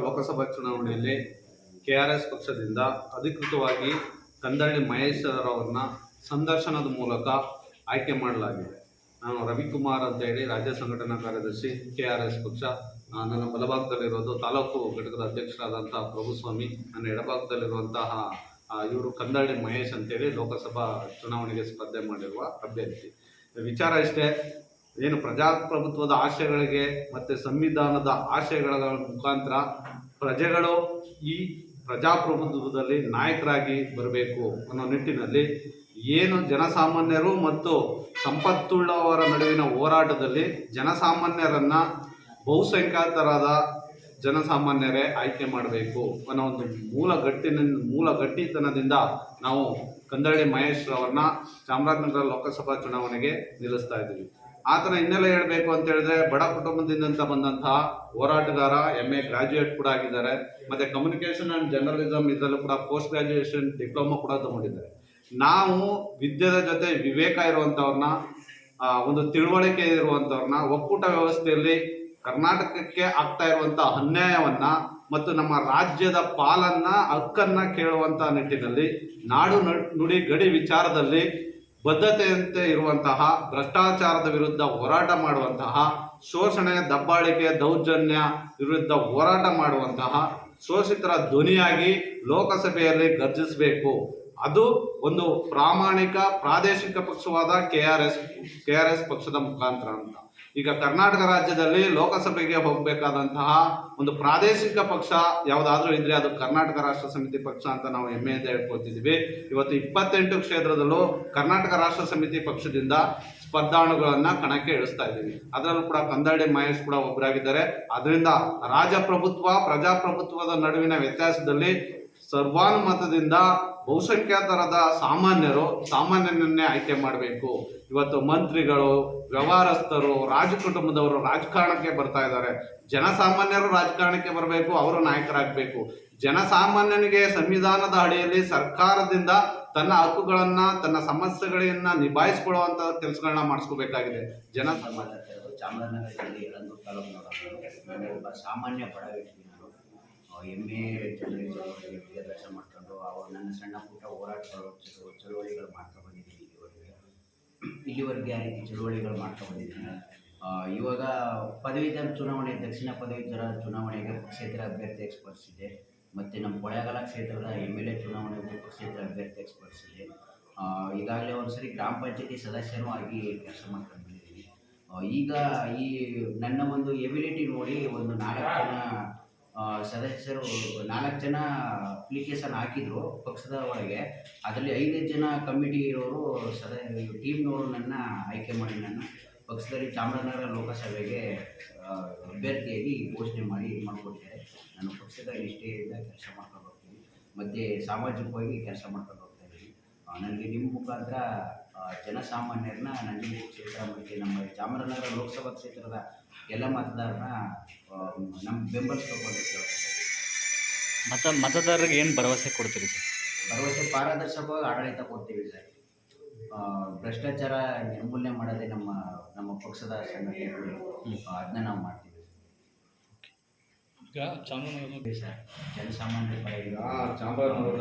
ಲೋಕಸಭಾ ಚುನಾವಣೆಯಲ್ಲಿ ಕೆಆರ್ಎಸ್ ಪಕ್ಷದಿಂದ ಅಧಿಕೃತವಾಗಿ ಕಂದಳ್ಳಿ ಮಹೇಶ್ವರರವ್ರನ್ನ ಸಂದರ್ಶನದ ಮೂಲಕ ಆಯ್ಕೆ ಮಾಡಲಾಗಿದೆ. ನಾನು ರವಿಕುಮಾರ್ ಅಂತ ಹೇಳಿ ರಾಜ್ಯ ಸಂಘಟನಾ ಕಾರ್ಯದರ್ಶಿ ಕೆಆರ್ಎಸ್ ಪಕ್ಷ. ಆ, ನನ್ನ ಬಲಭಾಗದಲ್ಲಿರೋದು ತಾಲೂಕು ಘಟಕದ ಅಧ್ಯಕ್ಷರಾದಂತಹ ಪ್ರಭುಸ್ವಾಮಿ. ನನ್ನ ಎಡಭಾಗದಲ್ಲಿರುವಂತಹ ಇವರು ಕಂದಳ್ಳಿ ಮಹೇಶ್ ಅಂತೇಳಿ ಲೋಕಸಭಾ ಚುನಾವಣೆಗೆ ಸ್ಪರ್ಧೆ ಮಾಡಿರುವ ಅಭ್ಯರ್ಥಿ. ವಿಚಾರ ಇಷ್ಟೇ ಏನು ಪ್ರಜಾಪ್ರಭುತ್ವದ ಆಶಯಗಳಿಗೆ ಮತ್ತು ಸಂವಿಧಾನದ ಆಶಯಗಳ ಮುಖಾಂತರ ಪ್ರಜೆಗಳು ಈ ಪ್ರಜಾಪ್ರಭುತ್ವದಲ್ಲಿ ನಾಯಕರಾಗಿ ಬರಬೇಕು ಅನ್ನೋ ನಿಟ್ಟಿನಲ್ಲಿ ಏನು ಜನಸಾಮಾನ್ಯರು ಮತ್ತು ಸಂಪತ್ತುಳ್ಳವರ ನಡುವಿನ ಹೋರಾಟದಲ್ಲಿ ಜನಸಾಮಾನ್ಯರನ್ನ ಬಹುಸಂಖ್ಯಾತರಾದ ಜನಸಾಮಾನ್ಯರೇ ಆಯ್ಕೆ ಮಾಡಬೇಕು ಅನ್ನೋ ಒಂದು ಮೂಲ ಗಟ್ಟಿನ, ಮೂಲ ಗಟ್ಟಿತನದಿಂದ ನಾವು ಕಂದಳ್ಳಿ ಮಹೇಶ್ ಅವರನ್ನ ಚಾಮರಾಜನಗರ ಲೋಕಸಭಾ ಚುನಾವಣೆಗೆ ನಿಲ್ಲಿಸ್ತಾ ಇದ್ದೀವಿ. ಆತನ ಹಿನ್ನೆಲೆ ಹೇಳಬೇಕು ಅಂತ ಹೇಳಿದ್ರೆ ಬಡ ಕುಟುಂಬದಿಂದ ಬಂದಂತಹ ಹೋರಾಟಗಾರ ಎಂ ಎ ಗ್ರಾಜ್ಯುಯೇಟ್ ಕೂಡ ಆಗಿದ್ದಾರೆ. ಮತ್ತೆ ಕಮ್ಯುನಿಕೇಶನ್ ಅಂಡ್ ಜರ್ನಲಿಸಮ್ ಇದರಲ್ಲೂ ಕೂಡ ಪೋಸ್ಟ್ ಗ್ರಾಜ್ಯುಯೇಷನ್ ಡಿಪ್ಲೊಮಾ ಕೂಡ ತಗೊಂಡಿದ್ದಾರೆ. ನಾವು ವಿದ್ಯೆದ ಜೊತೆ ವಿವೇಕ ಇರುವಂಥವ್ರನ್ನ ಒಂದು ತಿಳುವಳಿಕೆ ಇರುವಂಥವ್ರನ್ನ, ಒಕ್ಕೂಟ ವ್ಯವಸ್ಥೆಯಲ್ಲಿ ಕರ್ನಾಟಕಕ್ಕೆ ಆಗ್ತಾ ಇರುವಂತ ಅನ್ಯಾಯವನ್ನ ಮತ್ತು ನಮ್ಮ ರಾಜ್ಯದ ಪಾಲನ್ನ, ಹಕ್ಕನ್ನ ಕೇಳುವಂತ ನಿಟ್ಟಿನಲ್ಲಿ ನಾಡು ನುಡಿ ಗಡಿ ವಿಚಾರದಲ್ಲಿ ಬದ್ಧತೆಯಂತೆ ಇರುವಂತಹ, ಭ್ರಷ್ಟಾಚಾರದ ವಿರುದ್ಧ ಹೋರಾಟ ಮಾಡುವಂತಹ, ಶೋಷಣೆ, ದಬ್ಬಾಳಿಕೆ, ದೌರ್ಜನ್ಯ ವಿರುದ್ಧ ಹೋರಾಟ ಮಾಡುವಂತಹ, ಶೋಷಿತರ ಧ್ವನಿಯಾಗಿ ಲೋಕಸಭೆಯಲ್ಲಿ ಗರ್ಜಿಸಬೇಕು ಅದು ಒಂದು ಪ್ರಾಮಾಣಿಕ ಪ್ರಾದೇಶಿಕ ಪಕ್ಷವಾದ K R S, K R S ಪಕ್ಷದ ಮುಖಾಂತರ ಅಂತ. ಈಗ ಕರ್ನಾಟಕ ರಾಜ್ಯದಲ್ಲಿ ಲೋಕಸಭೆಗೆ ಹೋಗಬೇಕಾದಂತಹ ಒಂದು ಪ್ರಾದೇಶಿಕ ಪಕ್ಷ ಯಾವುದಾದ್ರೂ ಇದ್ರೆ ಅದು ಕರ್ನಾಟಕ ರಾಷ್ಟ್ರ ಸಮಿತಿ ಪಕ್ಷ ಅಂತ ನಾವು ಹೆಮ್ಮೆಯಿಂದ ಹೇಳ್ಕೊತಿದ್ವಿ ಇವತ್ತು ಇಪ್ಪತ್ತೆಂಟು ಕ್ಷೇತ್ರದಲ್ಲೂ ಕರ್ನಾಟಕ ರಾಷ್ಟ್ರ ಸಮಿತಿ ಪಕ್ಷದಿಂದ ಸ್ಪರ್ಧಾಣುಗಳನ್ನ ಕಣಕ್ಕೆ ಇಳಿಸ್ತಾ ಇದ್ದೀವಿ. ಅದರಲ್ಲೂ ಕೂಡ ಕಂದಾಡಿ ಮಹೇಶ್ ಕೂಡ ಒಬ್ಬರಾಗಿದ್ದಾರೆ ಅದರಿಂದ ರಾಜಪ್ರಭುತ್ವ, ಪ್ರಜಾಪ್ರಭುತ್ವದ ನಡುವಿನ ವ್ಯತ್ಯಾಸದಲ್ಲಿ ಸರ್ವಾನುಮತದಿಂದ ಬಹುಸಂಖ್ಯಾತರಾದ ಸಾಮಾನ್ಯರು ಸಾಮಾನ್ಯನನ್ನೇ ಆಯ್ಕೆ ಮಾಡಬೇಕು. ಇವತ್ತು ಮಂತ್ರಿಗಳು, ವ್ಯವಹಾರಸ್ಥರು, ರಾಜ ಕುಟುಂಬದವರು ರಾಜಕಾರಣಕ್ಕೆ ಬರ್ತಾ ಇದ್ದಾರೆ. ಜನಸಾಮಾನ್ಯರು ರಾಜಕಾರಣಕ್ಕೆ ಬರಬೇಕು, ಅವರು ನಾಯಕರಾಗಬೇಕು. ಜನಸಾಮಾನ್ಯನಿಗೆ ಸಂವಿಧಾನದ ಅಡಿಯಲ್ಲಿ ಸರ್ಕಾರದಿಂದ ತನ್ನ ಹಕ್ಕುಗಳನ್ನ, ತನ್ನ ಸಮಸ್ಯೆಗಳನ್ನ ನಿಭಾಯಿಸ್ಕೊಳ್ಳುವಂತ ಕೆಲಸಗಳನ್ನ ಮಾಡಿಸ್ಕೋಬೇಕಾಗಿದೆ. ಜನ ಸಾಮಾನ್ಯ ಚಾಮರಾಜನಗರ ಸಾಮಾನ್ಯ ಬಡ ವ್ಯಕ್ತಿ ನಾನು. ಎಂ ಎ ವಿದ್ಯಾಭ್ಯಾಸ ಮಾಡ್ಕೊಂಡು ಅವಾಗ ನನ್ನ ಸಣ್ಣ ಪುಟ್ಟ ಹೋರಾಟಗಳು ಚಳು- ಚಳುವಳಿಗಳು ಮಾಡ್ತಾ ಬಂದಿದ್ದೀನಿ ಇಲ್ಲಿವರೆಗೆ. ಇಲ್ಲಿವರೆಗೆ ಆ ರೀತಿ ಚಳುವಳಿಗಳು ಮಾಡ್ತಾ ಬಂದಿದ್ದೀನಿ. ಇವಾಗ ಪದವೀಧರ ಚುನಾವಣೆ, ದಕ್ಷಿಣ ಪದವೀಧರ ಚುನಾವಣೆಗೆ ಪಕ್ಷೇತರ ಅಭ್ಯರ್ಥಿ ಸ್ಪರ್ಧಿಸಿದೆ ಮತ್ತು ನಮ್ಮ ಕೊಳೆಗಾಲ ಕ್ಷೇತ್ರದ ಎಂ ಎಲ್ ಎ ಚುನಾವಣೆಗೂ ಪಕ್ಷೇತರ ಅಭ್ಯರ್ಥಿ ಸ್ಪರ್ಧಿಸಿದೆ ಈಗಾಗಲೇ ಒಂದು ಸರಿ ಗ್ರಾಮ ಪಂಚಾಯತಿ ಸದಸ್ಯನೂ ಆಗಿ ಕೆಲಸ ಮಾಡ್ಕೊಂಡು ಬಂದಿದ್ದೀನಿ. ಈಗ ಈ ನನ್ನ ಒಂದು ಎಬಿಲಿಟಿ ನೋಡಿ ಒಂದು ನಾಲ್ಕು ಜನ ಸದಸ್ಯರು ನಾಲ್ಕು ಜನ ಅಪ್ಲಿಕೇಶನ್ ಹಾಕಿದ್ರು ಪಕ್ಷದ ಒಳಗೆ. ಅದರಲ್ಲಿ ಐದು ಜನ ಕಮಿಟಿ ಇರೋರು ಸದ ಟೀಮ್ನವರು ನನ್ನ ಆಯ್ಕೆ ಮಾಡಿ ನನ್ನ ಪಕ್ಷದಲ್ಲಿ ಚಾಮರಾಜನಗರ ಲೋಕಸಭೆಗೆ ಅಭ್ಯರ್ಥಿಯಾಗಿ ಘೋಷಣೆ ಮಾಡಿ ಮಾಡಿಕೊಟ್ಟಿದ್ದಾರೆ ನಾನು ಪಕ್ಷದ ನಿಷ್ಠೆಯಿಂದ ಕೆಲಸ ಮಾಡ್ಕೊಂಡು ಹೋಗ್ತೀನಿ. ಮತ್ತು ಸಾಮಾಜಿಕವಾಗಿ ಕೆಲಸ ಮಾಡ್ಕೊಂಡು ಹೋಗ್ತಾ ಇದ್ದೀನಿ. ನನಗೆ ನಿಮ್ಮ ಮುಖಾಂತರ ಜನಸಾಮಾನ್ಯರನ್ನ ನಂಜನಗೂಡು ಕ್ಷೇತ್ರ ಮತ್ತು ನಮ್ಮ ಚಾಮರಾಜನಗರ ಲೋಕಸಭಾ ಕ್ಷೇತ್ರದ ಎಲ್ಲ ಮತದಾರನ ನಮ್ಮ ಬೆಂಬಲಿಸ್ಬೇಕು ಅಂತ ಮತ ಮತದಾರರಿಗೆ ಏನು ಭರವಸೆ ಕೊಡ್ತೀರಿ ಸರ್? ಭರವಸೆ ಪಾರದರ್ಶಕವಾಗಿ ಆಡಳಿತ ಕೊಡ್ತೀವಿ ಸರ್. ಭ್ರಷ್ಟಾಚಾರ ನಿರ್ಮೂಲನೆ ಮಾಡೋದೇ ನಮ್ಮ ನಮ್ಮ ಪಕ್ಷದ ಅದನ್ನ ನಾವು ಮಾಡ್ತೀವಿ ಈಗ ಜನಸಾಮಾನ್ಯರ ಚಾಮರಾಜನಗರ